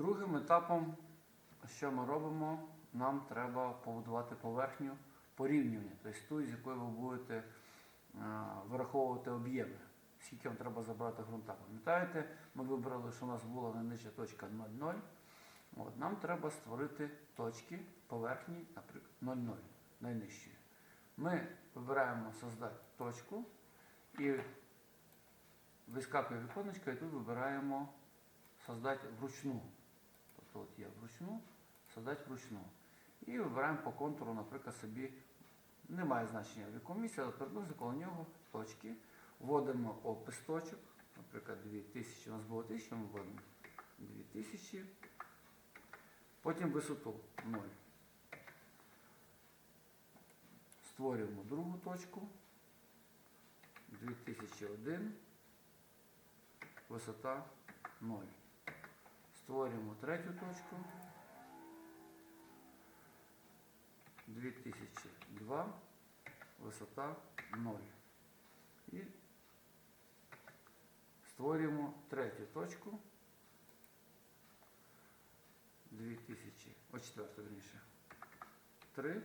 Другим етапом, що ми робимо, нам треба побудувати поверхню порівнювання, тобто ту, з якою ви будете е, вираховувати об'єми. Скільки вам треба забрати ґрунта. Пам'ятаєте, ми вибрали, що у нас була найнижча точка 0,0. От, нам треба створити точки поверхні, наприклад, 0,0, найнижчої. Ми вибираємо создати точку і вискакує віконечко, і тут вибираємо создати вручну. Тобто от є вручну, создати вручну. І вибираємо по контуру, наприклад, собі, немає значення в якому місці, але переносимо коло нього точки, вводимо опис точок, наприклад, 2000, у нас було 1000, ми вводимо 2000, потім висоту 0. Створюємо другу точку, 2001, висота 0. Створюємо третю точку. 2002, висота 0. І створюємо третю точку. 2000, о четверту верніше. 3,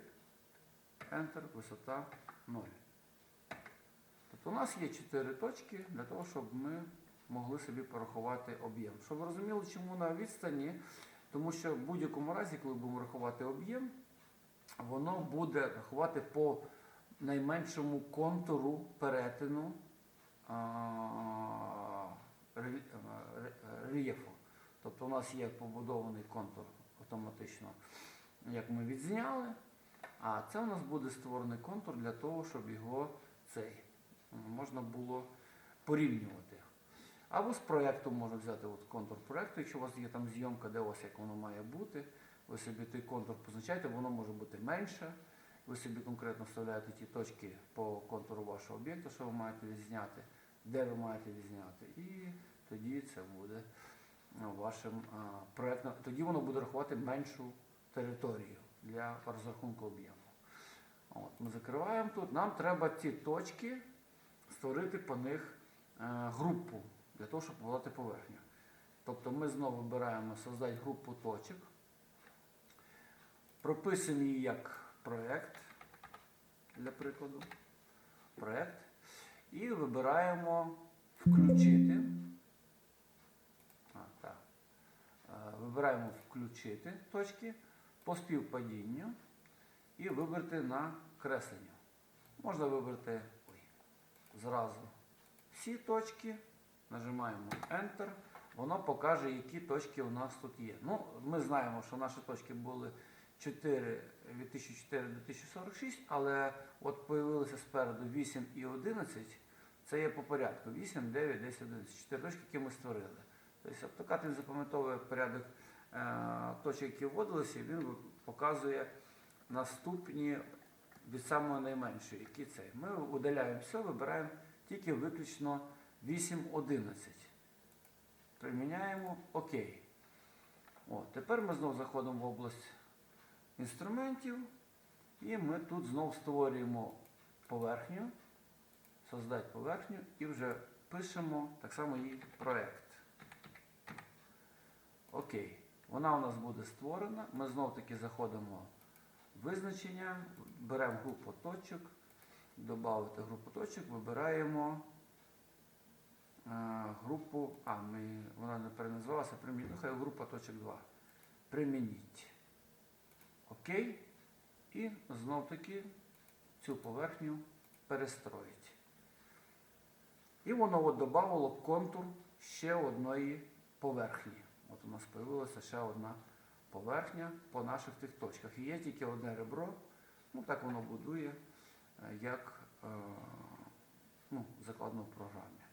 Enter, висота 0. Тобто у нас є 4 точки для того, щоб ми могли собі порахувати об'єм. Щоб ви розуміли, чому на відстані, тому що в будь-якому разі, коли будемо рахувати об'єм, воно буде рахувати по найменшому контуру перетину ре- рельєфу. Тобто у нас є побудований контур автоматично, як ми відзняли, а це у нас буде створений контур для того, щоб його цей можна було порівнювати. Або з проєкту можна взяти от контур проєкту, якщо у вас є там зйомка, де у вас як воно має бути. Ви собі той контур позначаєте, воно може бути менше. Ви собі конкретно вставляєте ті точки по контуру вашого об'єкту, що ви маєте відзняти, де ви маєте відзняти. І тоді це буде ну, вашим проєктом. Тоді воно буде рахувати меншу територію для розрахунку об'єму. От, ми закриваємо тут. Нам треба ці точки створити по них е, групу для того, щоб подати поверхню. Тобто ми знову вибираємо создати групу точок, прописуємо її як проєкт, для прикладу, проєкт, і вибираємо включити. Е, Вибираємо включити точки по співпадінню і вибрати на креслення. Можна вибрати ой, зразу всі точки, нажимаємо Enter, воно покаже, які точки у нас тут є. Ну, Ми знаємо, що наші точки були 4 від 1004 до 1046, але от появилися спереду 8 і 11. Це є по порядку. 8, 9, 10, 11. 4 точки, які ми створили. Тобто автокад він запам'ятовує порядок е, точок, які вводилися, і він показує наступні від самого найменшої, які це. Ми удаляємо все, вибираємо тільки виключно 8-11. Приміняємо ОК. О, тепер ми знову заходимо в область інструментів і ми тут знову створюємо поверхню, создати поверхню і вже пишемо так само її проект. Окей. Вона у нас буде створена. Ми знов таки заходимо в визначення, беремо групу точок, додати групу точок, вибираємо групу, а, ми, вона не переназивалася, примініть, ну хай група точок 2. Примініть. Окей. І знов таки цю поверхню перестроїть. І воно от додавало контур ще одної поверхні. От у нас з'явилася ще одна поверхня по наших тих точках. І є тільки одне ребро, ну так воно будує, е, як е, ну, закладно в програмі.